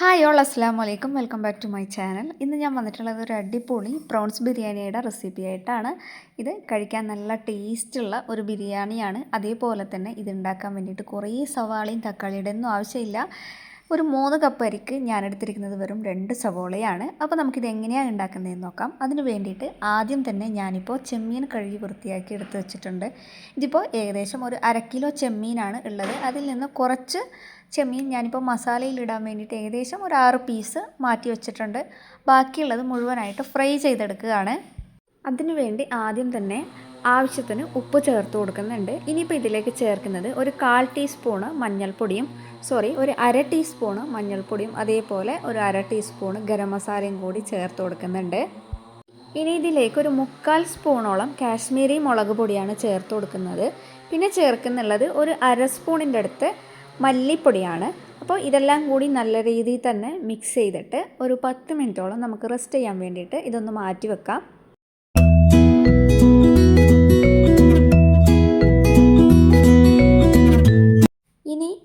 Hi all അസ്സാം വലൈക്കും welcome back to my channel ഇന്ന് ഞാൻ വന്നിട്ടുള്ളത് ഒരു അടിപൊളി പ്രോൺസ് ബിരിയാണിയുടെ റെസിപ്പി ആയിട്ടാണ്. ഇത് കഴിക്കാൻ നല്ല ടേസ്റ്റുള്ള ഒരു ബിരിയാണിയാണ്. അതേപോലെ തന്നെ ഇത് ഉണ്ടാക്കാൻ വേണ്ടിയിട്ട് കുറേ സവാളയും തക്കാളിയുടെ ഒന്നും ആവശ്യമില്ല. ഒരു മൂന്ന് കപ്പ് അരിക്ക് ഞാൻ എടുത്തിരിക്കുന്നത് വെറും രണ്ട് സവോളയാണ്. അപ്പോൾ നമുക്കിത് എങ്ങനെയാണ് ഉണ്ടാക്കുന്നതെന്ന് നോക്കാം. അതിന് വേണ്ടിയിട്ട് ആദ്യം തന്നെ ഞാനിപ്പോൾ ചെമ്മീൻ കഴുകി വൃത്തിയാക്കി എടുത്ത് വെച്ചിട്ടുണ്ട്. ഇതിപ്പോൾ ഏകദേശം ഒരു അര കിലോ ചെമ്മീനാണ് ഉള്ളത്. അതിൽ നിന്ന് കുറച്ച് ചെമ്മീൻ ഞാനിപ്പോൾ മസാലയിൽ ഇടാൻ വേണ്ടിയിട്ട് ഏകദേശം ഒരു ആറ് പീസ് മാറ്റി വെച്ചിട്ടുണ്ട്. ബാക്കിയുള്ളത് മുഴുവനായിട്ട് ഫ്രൈ ചെയ്തെടുക്കുകയാണ്. അതിനുവേണ്ടി ആദ്യം തന്നെ ആവശ്യത്തിന് ഉപ്പ് ചേർത്ത് കൊടുക്കുന്നുണ്ട്. ഇനിയിപ്പോൾ ഇതിലേക്ക് ചേർക്കുന്നത് ഒരു കാൽ ടീസ്പൂണ് മഞ്ഞൾപ്പൊടിയും സോറി ഒരു അര ടീസ്പൂണ് മഞ്ഞൾപ്പൊടിയും അതേപോലെ ഒരു അര ടീസ്പൂണ് ഗരം മസാലയും കൂടി ചേർത്ത് കൊടുക്കുന്നുണ്ട്. ഇനി ഇതിലേക്ക് ഒരു മുക്കാൽ സ്പൂണോളം കാശ്മീരി മുളക് പൊടിയാണ് ചേർത്ത് കൊടുക്കുന്നത്. പിന്നെ ചേർക്കുന്നുള്ളത് ഒരു അര സ്പൂണിന്റെ അടുത്ത് മല്ലിപ്പൊടിയാണ്. അപ്പോൾ ഇതെല്ലാം കൂടി നല്ല രീതിയിൽ തന്നെ മിക്സ് ചെയ്തിട്ട് ഒരു പത്ത് മിനിറ്റോളം നമുക്ക് റെസ്റ്റ് ചെയ്യാൻ വേണ്ടിയിട്ട് ഇതൊന്ന് മാറ്റി വെക്കാം.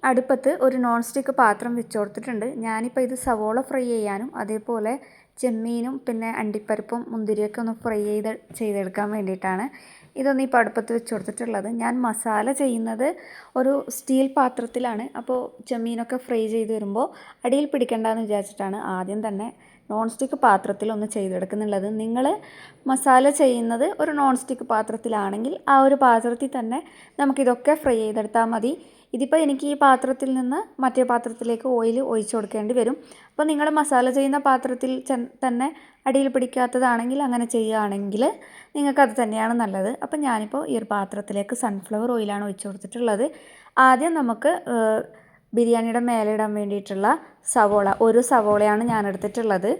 അടുപ്പത്ത് ഒരു നോൺ സ്റ്റിക്ക് പാത്രം വെച്ച് കൊടുത്തിട്ടുണ്ട് ഞാനിപ്പോൾ ഇത് സവോള ഫ്രൈ ചെയ്യാനും അതേപോലെ ചെമ്മീനും പിന്നെ അണ്ടിപ്പരിപ്പും മുന്തിരിയൊക്കെ ഒന്ന് ഫ്രൈ ചെയ്ത് ചെയ്തെടുക്കാൻ വേണ്ടിയിട്ടാണ് ഇതൊന്നും ഇപ്പോൾ അടുപ്പത്ത് വെച്ച് കൊടുത്തിട്ടുള്ളത് ഞാൻ മസാല ചെയ്യുന്നത് ഒരു സ്റ്റീൽ പാത്രത്തിലാണ്. അപ്പോൾ ചെമ്മീനൊക്കെ ഫ്രൈ ചെയ്ത് വരുമ്പോൾ അടിയിൽ പിടിക്കണ്ടെന്ന് വിചാരിച്ചിട്ടാണ് ആദ്യം തന്നെ നോൺ സ്റ്റിക്ക് പാത്രത്തിൽ ഒന്ന് ചെയ്തെടുക്കുന്നുള്ളത്. നിങ്ങൾ മസാല ചെയ്യുന്നത് ഒരു നോൺ സ്റ്റിക്ക് പാത്രത്തിലാണെങ്കിൽ ആ ഒരു പാത്രത്തിൽ തന്നെ നമുക്കിതൊക്കെ ഫ്രൈ ചെയ്തെടുത്താൽ മതി. ഇതിപ്പോൾ എനിക്ക് ഈ പാത്രത്തിൽ നിന്ന് മറ്റേ പാത്രത്തിലേക്ക് ഓയിൽ ഒഴിച്ചു കൊടുക്കേണ്ടി വരും. അപ്പോൾ നിങ്ങൾ മസാല ചെയ്യുന്ന പാത്രത്തിൽ തന്നെ അടിയിൽ പിടിക്കാത്തതാണെങ്കിൽ അങ്ങനെ ചെയ്യുകയാണെങ്കിൽ നിങ്ങൾക്കത് തന്നെയാണ് നല്ലത്. അപ്പോൾ ഞാനിപ്പോൾ ഈ ഒരു പാത്രത്തിലേക്ക് സൺഫ്ലവർ ഓയിലാണ് ഒഴിച്ചു കൊടുത്തിട്ടുള്ളത്. ആദ്യം നമുക്ക് ബിരിയാണിയുടെ മേലെ ഇടാൻ വേണ്ടിയിട്ടുള്ള സവോള ഒരു സവോളയാണ് ഞാൻ എടുത്തിട്ടുള്ളത്.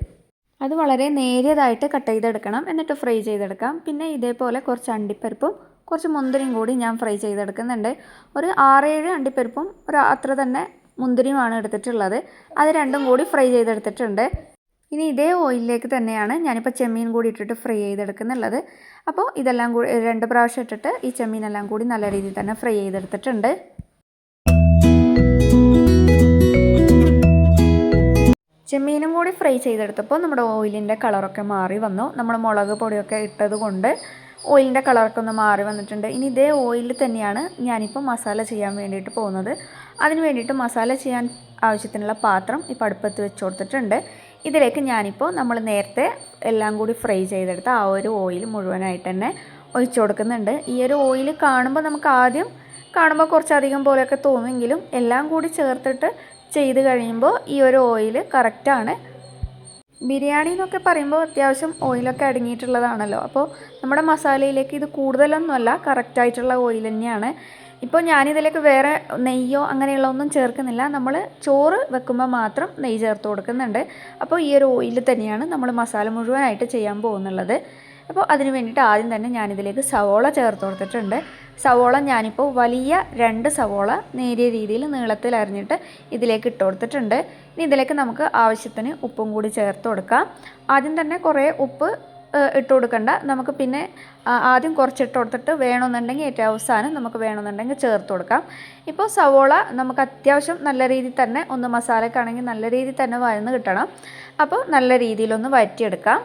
അത് വളരെ നേരിയതായിട്ട് കട്ട് ചെയ്തെടുക്കണം. എന്നിട്ട് ഫ്രൈ ചെയ്തെടുക്കാം. പിന്നെ ഇതേപോലെ കുറച്ച് അണ്ടിപ്പരിപ്പും കുറച്ച് മുന്തിരിയും കൂടി ഞാൻ ഫ്രൈ ചെയ്തെടുക്കുന്നുണ്ട്. ഒരു ആറേഴ് അണ്ടിപ്പരിപ്പും ഒരു അത്ര തന്നെ മുന്തിരിയുമാണ് എടുത്തിട്ടുള്ളത്. അത് രണ്ടും കൂടി ഫ്രൈ ചെയ്തെടുത്തിട്ടുണ്ട്. ഇനി ഇതേ ഓയിലിലേക്ക് തന്നെയാണ് ഞാനിപ്പോൾ ചെമ്മീൻ കൂടി ഇട്ടിട്ട് ഫ്രൈ ചെയ്തെടുക്കുന്നുള്ളത്. അപ്പോൾ ഇതെല്ലാം കൂടി രണ്ട് പ്രാവശ്യം ഇട്ടിട്ട് ഈ ചെമ്മീനെല്ലാം കൂടി നല്ല രീതിയിൽ തന്നെ ഫ്രൈ ചെയ്തെടുത്തിട്ടുണ്ട്. ചെമ്മീനും കൂടി ഫ്രൈ ചെയ്തെടുത്തപ്പോൾ നമ്മുടെ ഓയിലിന്റെ കളറൊക്കെ മാറി വന്നു. നമ്മൾ മുളക് പൊടിയൊക്കെ ഇട്ടത് കൊണ്ട് ഓയിലിന്റെ കളറൊക്കെ ഒന്ന് മാറി വന്നിട്ടുണ്ട്. ഇനി ഇതേ ഓയിലിൽ തന്നെയാണ് ഞാനിപ്പോൾ മസാല ചെയ്യാൻ വേണ്ടിയിട്ട് പോകുന്നത്. അതിന് വേണ്ടിയിട്ട് മസാല ചെയ്യാൻ ആവശ്യത്തിനുള്ള പാത്രം ഇപ്പോൾ അടുപ്പത്ത് വെച്ച് കൊടുത്തിട്ടുണ്ട്. ഇതിലേക്ക് ഞാനിപ്പോൾ നമ്മൾ നേരത്തെ എല്ലാം കൂടി ഫ്രൈ ചെയ്തെടുത്ത ആ ഒരു ഓയിൽ മുഴുവനായിട്ട് തന്നെ ഒഴിച്ചു കൊടുക്കുന്നുണ്ട്. ഈ ഒരു ഓയിൽ കാണുമ്പോൾ നമുക്ക് ആദ്യം കാണുമ്പോൾ കുറച്ചധികം പോലെയൊക്കെ തോന്നുമെങ്കിലും എല്ലാം കൂടി ചേർത്തിട്ട് ചെയ്ത് കഴിയുമ്പോൾ ഈ ഒരു ഓയിൽ കറക്റ്റാണ് ബിരിയാണി എന്നൊക്കെ പറയുമ്പോൾ അത്യാവശ്യം ഓയിലൊക്കെ അടങ്ങിയിട്ടുള്ളതാണല്ലോ. അപ്പോൾ നമ്മുടെ മസാലയിലേക്ക് ഇത് കൂടുതലൊന്നുമല്ല കറക്റ്റായിട്ടുള്ള ഓയിൽ തന്നെയാണ്. ഇപ്പോൾ ഞാനിതിലേക്ക് വേറെ നെയ്യോ അങ്ങനെയുള്ള ഒന്നും ചേർക്കുന്നില്ല. നമ്മൾ ചോറ് വെക്കുമ്പോൾ മാത്രം നെയ്യ് ചേർത്ത് കൊടുക്കുന്നുണ്ട്. അപ്പോൾ ഈ ഒരു ഓയിൽ തന്നെയാണ് നമ്മൾ മസാല മുഴുവനായിട്ട് ചെയ്യാൻ പോകുന്നുള്ളത്. അപ്പോൾ അതിന് വേണ്ടിയിട്ട് ആദ്യം തന്നെ ഞാനിതിലേക്ക് സവോള ചേർത്ത് കൊടുത്തിട്ടുണ്ട്. സവോള ഞാനിപ്പോൾ വലിയ രണ്ട് സവോള നേരിയ രീതിയിൽ നീളത്തിൽ അരിഞ്ഞിട്ട് ഇതിലേക്ക് ഇട്ട് കൊടുത്തിട്ടുണ്ട്. ഇനി ഇതിലേക്ക് നമുക്ക് ആവശ്യത്തിന് ഉപ്പും കൂടി ചേർത്ത് കൊടുക്കാം. ആദ്യം തന്നെ കുറേ ഉപ്പ് ഇട്ട് കൊടുക്കണ്ട. നമുക്ക് പിന്നെ ആദ്യം കുറച്ച് ഇട്ട് കൊടുത്തിട്ട് വേണമെന്നുണ്ടെങ്കിൽ ഏറ്റവും അവസാനം നമുക്ക് വേണമെന്നുണ്ടെങ്കിൽ ചേർത്ത് കൊടുക്കാം. ഇപ്പോൾ സവോള നമുക്ക് അത്യാവശ്യം നല്ല രീതിയിൽ തന്നെ ഒന്ന് മസാലക്കാണെങ്കിൽ നല്ല രീതിയിൽ തന്നെ വഴന്ന് കിട്ടണം. അപ്പോൾ നല്ല രീതിയിലൊന്ന് വഴറ്റിയെടുക്കാം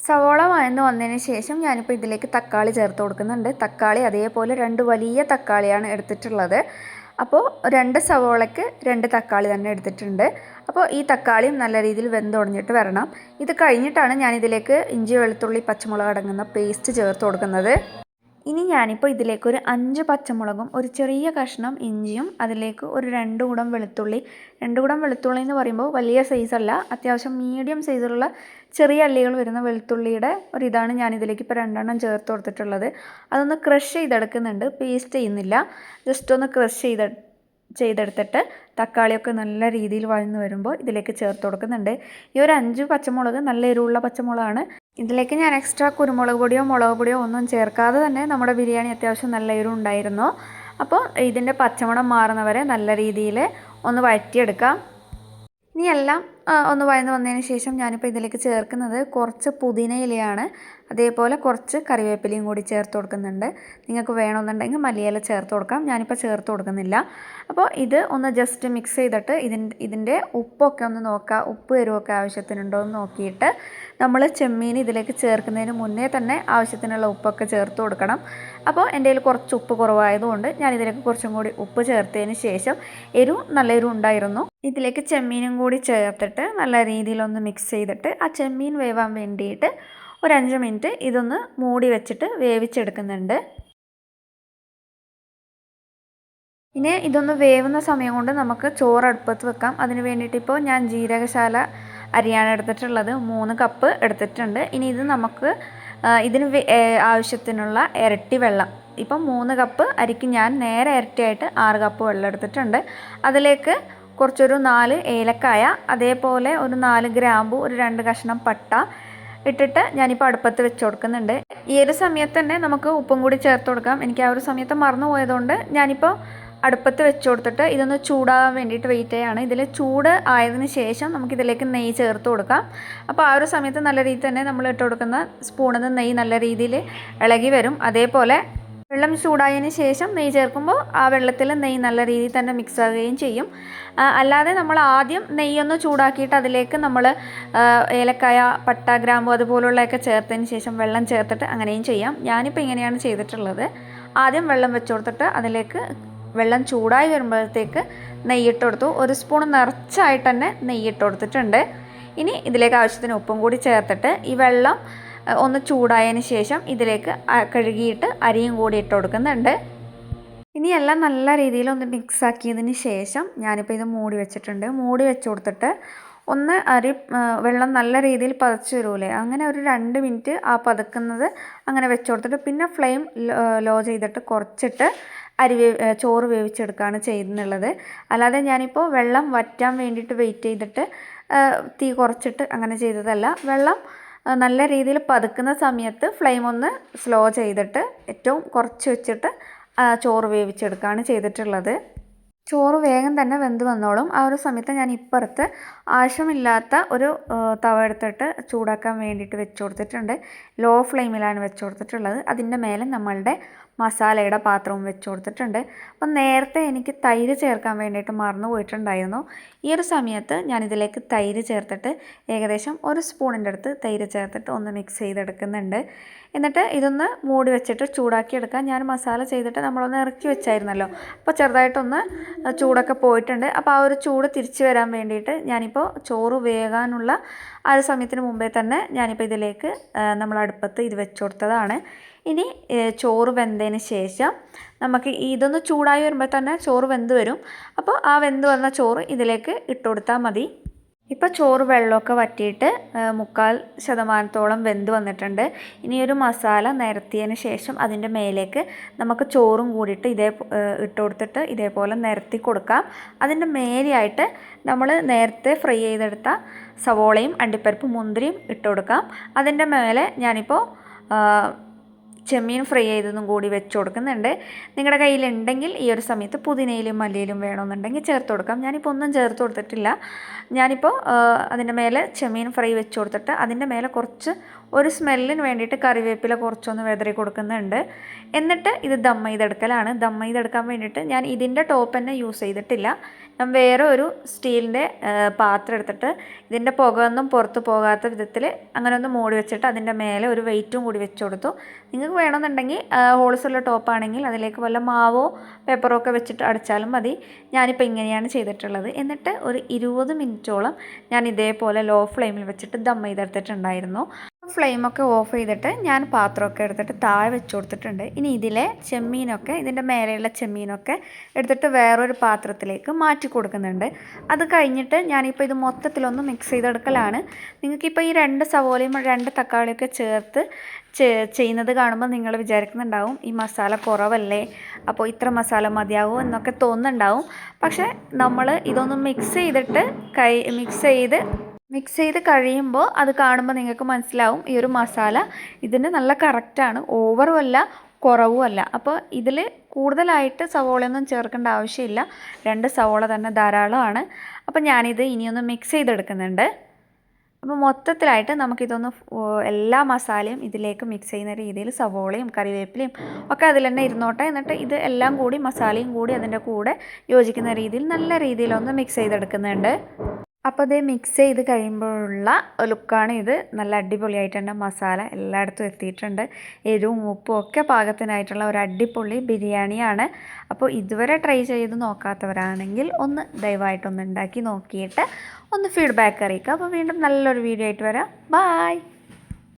സവോള വഴന്ന് വന്നതിന് ശേഷം ഞാനിപ്പോൾ ഇതിലേക്ക് തക്കാളി ചേർത്ത് കൊടുക്കുന്നുണ്ട്. തക്കാളി അതേപോലെ രണ്ട് വലിയ തക്കാളിയാണ് എടുത്തിട്ടുള്ളത്. അപ്പോൾ രണ്ട് സവോളയ്ക്ക് രണ്ട് തക്കാളി തന്നെ എടുത്തിട്ടുണ്ട്. അപ്പോൾ ഈ തക്കാളിയും നല്ല രീതിയിൽ വെന്ത് ഉടഞ്ഞിട്ട് വരണം. ഇത് കഴിഞ്ഞിട്ടാണ് ഞാനിതിലേക്ക് ഇഞ്ചി വെളുത്തുള്ളി പച്ചമുളക് അടങ്ങുന്ന പേസ്റ്റ് ചേർത്ത് കൊടുക്കുന്നത്. ഇനി ഞാനിപ്പോൾ ഇതിലേക്ക് ഒരു അഞ്ച് പച്ചമുളകും ഒരു ചെറിയ കഷ്ണം ഇഞ്ചിയും അതിലേക്ക് ഒരു രണ്ട് കൂടം വെളുത്തുള്ളി. രണ്ട് കൂടം വെളുത്തുള്ളി എന്ന് പറയുമ്പോൾ വലിയ സൈസല്ല അത്യാവശ്യം മീഡിയം സൈസിലുള്ള ചെറിയ അല്ലികൾ വരുന്ന വെളുത്തുള്ളിയുടെ ഒരിതാണ് ഞാനിതിലേക്ക് ഇപ്പോൾ രണ്ടെണ്ണം ചേർത്ത് കൊടുത്തിട്ടുള്ളത്. അതൊന്ന് ക്രഷ് ചെയ്തെടുക്കുന്നുണ്ട് പേസ്റ്റ് ചെയ്യുന്നില്ല. ജസ്റ്റ് ഒന്ന് ക്രഷ് ചെയ്ത് ചെയ്തെടുത്തിട്ട് തക്കാളിയൊക്കെ നല്ല രീതിയിൽ വഴന്ന് വരുമ്പോൾ ഇതിലേക്ക് ചേർത്ത് കൊടുക്കുന്നുണ്ട്. ഈ ഒരു അഞ്ച് പച്ചമുളക് നല്ല എരിവുള്ള പച്ചമുളകാണ്. ഇതിലേക്ക് ഞാൻ എക്സ്ട്രാ കുരുമുളക് പൊടിയോ മുളക് പൊടിയോ ഒന്നും ചേർക്കാതെ തന്നെ നമ്മുടെ ബിരിയാണി അത്യാവശ്യം നല്ല എരിവ് ഉണ്ടായിരുന്നു. അപ്പോൾ ഇതിന്റെ പച്ചമണം മാറുന്നവരെ നല്ല രീതിയിൽ ഒന്ന് വഴറ്റിയെടുക്കാം. ഇനി എല്ലാം ഒന്ന് വഴന്ന് വന്നതിന് ശേഷം ഞാനിപ്പോൾ ഇതിലേക്ക് ചേർക്കുന്നത് കുറച്ച് പുതിനയിലയാണ് അതേപോലെ കുറച്ച് കറിവേപ്പിലയും കൂടി ചേർത്ത് കൊടുക്കുന്നുണ്ട്. നിങ്ങൾക്ക് വേണമെന്നുണ്ടെങ്കിൽ മല്ലിയില ചേർത്ത് കൊടുക്കാം. ഞാനിപ്പോൾ ചേർത്ത് കൊടുക്കുന്നില്ല. അപ്പോൾ ഇത് ഒന്ന് ജസ്റ്റ് മിക്സ് ചെയ്തിട്ട് ഇതിന്റെ ഇതിന്റെ ഉപ്പൊക്കെ ഒന്ന് നോക്കുക ഉപ്പ് എരിവൊക്കെ ആവശ്യത്തിനുണ്ടോ എന്ന് നോക്കിയിട്ട് നമ്മൾ ചെമ്മീൻ ഇതിലേക്ക് ചേർക്കുന്നതിന് മുന്നേ തന്നെ ആവശ്യത്തിനുള്ള ഉപ്പൊക്കെ ചേർത്ത് കൊടുക്കണം. അപ്പോൾ എന്റെ കയ്യിൽ കുറച്ച് ഉപ്പ് കുറവായതുകൊണ്ട് ഞാൻ ഇതിലേക്ക് കുറച്ചും കൂടി ഉപ്പ് ചേർത്തതിന് ശേഷം എരിവ് നല്ല എരിവ് ഉണ്ടായിരുന്നു. ഇതിലേക്ക് ചെമ്മീനും കൂടി ചേർത്തിട്ട് നല്ല രീതിയിലൊന്ന് മിക്സ് ചെയ്തിട്ട് ആ ചെമ്മീൻ വേവാൻ വേണ്ടിയിട്ട് ഒരു അഞ്ച് മിനിറ്റ് ഇതൊന്ന് മൂടി വെച്ചിട്ട് വേവിച്ചെടുക്കുന്നുണ്ട്. ഇനി ഇതൊന്ന് വേവുന്ന സമയം കൊണ്ട് നമുക്ക് ചോറ് അടുപ്പത്ത് വെക്കാം. അതിന് വേണ്ടിയിട്ട് ഇപ്പോൾ ഞാൻ ജീരകശാല അരിയാണ് എടുത്തിട്ടുള്ളത്. മൂന്ന് കപ്പ് എടുത്തിട്ടുണ്ട്. ഇനി ഇത് നമുക്ക് ഇതിന് ആവശ്യത്തിനുള്ള ഇരട്ടി വെള്ളം. ഇപ്പം മൂന്ന് കപ്പ് അരിക്ക് ഞാൻ നേരെ ഇരട്ടിയായിട്ട് ആറ് കപ്പ് വെള്ളം എടുത്തിട്ടുണ്ട്. അതിലേക്ക് കുറച്ചൊരു നാല് ഏലക്കായ അതേപോലെ ഒരു നാല് ഗ്രാമ്പു ഒരു രണ്ട് കഷ്ണം പട്ട ഇട്ടിട്ട് ഞാനിപ്പോൾ അടുപ്പത്ത് വെച്ച് കൊടുക്കുന്നുണ്ട്. ഈ ഒരു സമയത്ത് തന്നെ നമുക്ക് ഉപ്പും കൂടി ചേർത്ത് കൊടുക്കാം. എനിക്ക് ആ ഒരു സമയത്ത് മറന്നു പോയതുകൊണ്ട് ഞാനിപ്പോൾ അടുപ്പത്ത് വെച്ച് കൊടുത്തിട്ട് ഇതൊന്ന് ചൂടാകാൻ വേണ്ടിയിട്ട് വെയിറ്റ് ചെയ്യാണ്. ഇതിൽ ചൂട് ആയതിന് ശേഷം നമുക്കിതിലേക്ക് നെയ്യ് ചേർത്ത് കൊടുക്കാം. അപ്പോൾ ആ ഒരു സമയത്ത് നല്ല രീതിയിൽ തന്നെ നമ്മൾ ഇട്ട് കൊടുക്കുന്ന സ്പൂണിൽ നിന്ന് നെയ്യ് നല്ല രീതിയിൽ ഇളകി വരും. അതേപോലെ വെള്ളം ചൂടായതിന് ശേഷം നെയ്യ് ചേർക്കുമ്പോൾ ആ വെള്ളത്തിൽ നെയ്യ് നല്ല രീതിയിൽ തന്നെ മിക്സ് ആകുകയും ചെയ്യും. അല്ലാതെ നമ്മൾ ആദ്യം നെയ്യൊന്ന് ചൂടാക്കിയിട്ട് അതിലേക്ക് നമ്മൾ ഏലക്കായ പട്ട ഗ്രാമ്പു അതുപോലുള്ളതൊക്കെ ചേർത്തതിന് ശേഷം വെള്ളം ചേർത്തിട്ട് അങ്ങനെയും ചെയ്യാം. ഞാനിപ്പോൾ ഇങ്ങനെയാണ് ചെയ്തിട്ടുള്ളത്. ആദ്യം വെള്ളം വെച്ച് കൊടുത്തിട്ട് അതിലേക്ക് വെള്ളം ചൂടായി വരുമ്പോഴത്തേക്ക് നെയ്യിട്ട് കൊടുത്തു. ഒരു സ്പൂൺ നിറച്ചായിട്ട് തന്നെ നെയ്യിട്ട് കൊടുത്തിട്ടുണ്ട്. ഇനി ഇതിലേക്ക് ആവശ്യത്തിന് ഉപ്പും കൂടി ചേർത്തിട്ട് ഈ വെള്ളം ഒന്ന് ചൂടായതിന് ശേഷം ഇതിലേക്ക് കഴുകിയിട്ട് അരിയും കൂടി ഇട്ട് കൊടുക്കുന്നുണ്ട്. ഇനി എല്ലാം നല്ല രീതിയിൽ ഒന്ന് മിക്സ് ആക്കിയതിന് ശേഷം ഞാനിപ്പോൾ ഇത് മൂടി വെച്ചിട്ടുണ്ട്. മൂടി വെച്ച് കൊടുത്തിട്ട് ഒന്ന് അരി വെള്ളം നല്ല രീതിയിൽ പതച്ച് വരൂലേ അങ്ങനെ ഒരു രണ്ട് മിനിറ്റ് ആ പതക്കുന്നത് അങ്ങനെ വെച്ച് കൊടുത്തിട്ട് പിന്നെ ഫ്ലെയിം ലോ ചെയ്തിട്ട് കുറച്ചിട്ട് അരി ചോറ് വേവിച്ചെടുക്കുകയാണ് ചെയ്യുന്നുള്ളത്. അല്ലാതെ ഞാനിപ്പോൾ വെള്ളം വറ്റാൻ വേണ്ടിയിട്ട് വെയിറ്റ് ചെയ്തിട്ട് തീ കുറച്ചിട്ട് അങ്ങനെ ചെയ്തതല്ല. വെള്ളം നല്ല രീതിയിൽ പതുക്കുന്ന സമയത്ത് ഫ്ലെയിം ഒന്ന് സ്ലോ ചെയ്തിട്ട് ഏറ്റവും കുറച്ച് വെച്ചിട്ട് ചോറ് വേവിച്ചെടുക്കുകയാണ് ചെയ്തിട്ടുള്ളത്. ചോറ് വേഗം തന്നെ വെന്ത് വന്നോളും. ആ ഒരു സമയത്ത് ഞാൻ ഇപ്പുറത്ത് ആവശ്യമില്ലാത്ത ഒരു തവ എടുത്തിട്ട് ചൂടാക്കാൻ വേണ്ടിയിട്ട് വെച്ച് കൊടുത്തിട്ടുണ്ട്. ലോ ഫ്ലെയിമിലാണ് വെച്ച് കൊടുത്തിട്ടുള്ളത്. അതിന്റെ മേലെ നമ്മളുടെ മസാലയുടെ പാത്രവും വെച്ച് കൊടുത്തിട്ടുണ്ട്. അപ്പം നേരത്തെ എനിക്ക് തൈര് ചേർക്കാൻ വേണ്ടിയിട്ട് മറന്നു പോയിട്ടുണ്ടായിരുന്നു. ഈ ഒരു സമയത്ത് ഞാനിതിലേക്ക് തൈര് ചേർത്തിട്ട് ഏകദേശം ഒരു സ്പൂണിന്റെ അടുത്ത് തൈര് ചേർത്തിട്ട് ഒന്ന് മിക്സ് ചെയ്തെടുക്കുന്നുണ്ട്. എന്നിട്ട് ഇതൊന്ന് മൂടി വെച്ചിട്ട് ചൂടാക്കി എടുക്കാം ഞാൻ മസാല ചെയ്തിട്ട് നമ്മളൊന്ന് ഇറക്കി വെച്ചായിരുന്നല്ലോ. അപ്പോൾ ചെറുതായിട്ടൊന്ന് ചൂടൊക്കെ പോയിട്ടുണ്ട്. അപ്പോൾ ആ ഒരു ചൂട് തിരിച്ചു വരാൻ വേണ്ടിയിട്ട് ഞാനിപ്പോൾ ചോറ് വേകാനുള്ള ആ ഒരു സമയത്തിന് മുമ്പേ തന്നെ ഞാനിപ്പോൾ ഇതിലേക്ക് നമ്മൾ അടുപ്പത്ത് ഇത് വെച്ചു കൊടുത്തതാണ്. ഇനി ചോറ് വെന്തതിന് ശേഷം നമുക്ക് ഇതൊന്ന് ചൂടായി വരുമ്പോൾ തന്നെ ചോറ് വെന്ത് വരും. അപ്പോൾ ആ വെന്ത് വന്ന ചോറ് ഇതിലേക്ക് ഇട്ട് കൊടുത്താൽ മതി. ഇപ്പോൾ ചോറ് വെള്ളമൊക്കെ വറ്റിയിട്ട് മുക്കാൽ ശതമാനത്തോളം വെന്ത് വന്നിട്ടുണ്ട്. ഇനി ഒരു മസാല നിരത്തിയതിന് ശേഷം അതിന്റെ മേലേക്ക് നമുക്ക് ചോറും കൂടിയിട്ട് ഇതേ ഇട്ട് കൊടുത്തിട്ട് ഇതേപോലെ നിരത്തി കൊടുക്കാം. അതിന്റെ മേലെയായിട്ട് നമ്മൾ നേരത്തെ ഫ്രൈ ചെയ്തെടുത്ത സവോളയും അണ്ടിപ്പരിപ്പും മുന്തിരിയും ഇട്ട് കൊടുക്കാം. അതിന്റെ മേലെ ഞാനിപ്പോൾ ചെമ്മീൻ ഫ്രൈ ചെയ്തതും കൂടി വെച്ച് കൊടുക്കുന്നുണ്ട്. നിങ്ങളുടെ കയ്യിലുണ്ടെങ്കിൽ ഈ ഒരു സമയത്ത് പുതിനയിലും മല്ലിയിലും വേണമെന്നുണ്ടെങ്കിൽ ചേർത്ത് കൊടുക്കാം. ഞാനിപ്പോൾ ഒന്നും ചേർത്ത് കൊടുത്തിട്ടില്ല. ഞാനിപ്പോൾ അതിന്റെ മേലെ ചെമ്മീൻ ഫ്രൈ വെച്ച് കൊടുത്തിട്ട് അതിന്റെ മേലെ കുറച്ച് ഒരു സ്മെല്ലിന് വേണ്ടിയിട്ട് കറിവേപ്പില കുറച്ചൊന്ന് വെതറി കൊടുക്കുന്നുണ്ട്. എന്നിട്ട് ഇത് ദം ചെയ്തെടുക്കലാണ്. ദം ചെയ്തെടുക്കാൻ വേണ്ടിയിട്ട് ഞാൻ ഇതിന്റെ ടോപ്പ് തന്നെ യൂസ് ചെയ്തിട്ടില്ല. ഞാൻ വേറെ ഒരു സ്റ്റീലിന്റെ പാത്രം എടുത്തിട്ട് ഇതിന്റെ പുകയൊന്നും പുറത്ത് പോകാത്ത വിധത്തിൽ അങ്ങനെ ഒന്ന് മൂടി വെച്ചിട്ട് അതിന്റെ മേലെ ഒരു വെയിറ്റും കൂടി വെച്ച് കൊടുത്തു. നിങ്ങൾക്ക് വേണമെന്നുണ്ടെങ്കിൽ ഹോൾസുള്ള ടോപ്പാണെങ്കിൽ അതിലേക്ക് വല്ല മാവോ പേപ്പറോ ഒക്കെ വെച്ചിട്ട് അടച്ചാലും മതി. ഞാനിപ്പോൾ ഇങ്ങനെയാണ് ചെയ്തിട്ടുള്ളത്. എന്നിട്ട് ഒരു ഇരുപത് മിനിറ്റോളം ഞാൻ ഇതേപോലെ ലോ ഫ്ലെയിമിൽ വെച്ചിട്ട് ദം ചെയ്തെടുത്തിട്ടുണ്ടായിരുന്നു. ഫ്ലെയിമൊക്കെ ഓഫ് ചെയ്തിട്ട് ഞാൻ പാത്രമൊക്കെ എടുത്തിട്ട് താഴെ വെച്ച് കൊടുത്തിട്ടുണ്ട്. ഇനി ഇതിലെ ചെമ്മീനൊക്കെ ഇതിന്റെ മേലെയുള്ള ചെമ്മീനൊക്കെ എടുത്തിട്ട് വേറൊരു പാത്രത്തിലേക്ക് മാറ്റി കൊടുക്കുന്നുണ്ട്. അത് കഴിഞ്ഞിട്ട് ഞാനിപ്പോൾ ഇത് മൊത്തത്തിലൊന്ന് മിക്സ് ചെയ്തെടുക്കലാണ്. നിങ്ങൾക്കിപ്പോൾ ഈ രണ്ട് സവോളയും രണ്ട് തക്കാളിയൊക്കെ ചേർത്ത് ചെയ്യുന്നത് കാണുമ്പോൾ നിങ്ങൾ വിചാരിക്കുന്നുണ്ടാവും ഈ മസാല കുറവല്ലേ അപ്പോൾ ഇത്ര മസാല മതിയാവും എന്നൊക്കെ തോന്നുന്നുണ്ടാവും. പക്ഷേ നമ്മൾ ഇതൊന്ന് മിക്സ് ചെയ്തിട്ട് കൈ മിക്സ് ചെയ്ത് മിക്സ് ചെയ്ത് കഴിയുമ്പോൾ അത് കാണുമ്പോൾ നിങ്ങൾക്ക് മനസ്സിലാവും ഈ ഒരു മസാല ഇതിന് നല്ല കറക്റ്റാണ് ഓവറും അല്ല കുറവും അല്ല. അപ്പോൾ ഇതിൽ കൂടുതലായിട്ട് സവോളയൊന്നും ചേർക്കേണ്ട ആവശ്യമില്ല. രണ്ട് സവോള തന്നെ ധാരാളമാണ്. അപ്പോൾ ഞാനിത് ഇനിയൊന്ന് മിക്സ് ചെയ്തെടുക്കുന്നുണ്ട്. അപ്പോൾ മൊത്തത്തിലായിട്ട് നമുക്കിതൊന്ന് എല്ലാ മസാലയും ഇതിലേക്ക് മിക്സ് ചെയ്യുന്ന രീതിയിൽ സവോളയും കറിവേപ്പിലയും ഒക്കെ അതിൽ തന്നെ ഇരുന്നോട്ടെ. എന്നിട്ട് ഇത് എല്ലാം കൂടി മസാലയും കൂടി അതിന്റെ കൂടെ യോജിക്കുന്ന രീതിയിൽ നല്ല രീതിയിലൊന്ന് മിക്സ് ചെയ്തെടുക്കുന്നുണ്ട്. അപ്പോൾ ഇത് മിക്സ് ചെയ്ത് കഴിയുമ്പോഴുള്ള ലുക്കാണ് ഇത്. നല്ല അടിപൊളിയായിട്ടുണ്ട്. മസാല എല്ലായിടത്തും എത്തിയിട്ടുണ്ട്. എരിവും ഉപ്പും ഒക്കെ പാകത്തിനായിട്ടുള്ള ഒരു അടിപൊളി ബിരിയാണിയാണ്. അപ്പോൾ ഇതുവരെ ട്രൈ ചെയ്ത് നോക്കാത്തവരാണെങ്കിൽ ഒന്ന് ദയവായിട്ടൊന്ന് ഉണ്ടാക്കി നോക്കിയിട്ട് ഒന്ന് ഫീഡ്ബാക്ക് അറിയിക്കുക. അപ്പോൾ വീണ്ടും നല്ലൊരു വീഡിയോ ആയിട്ട് വരാം. ബായ്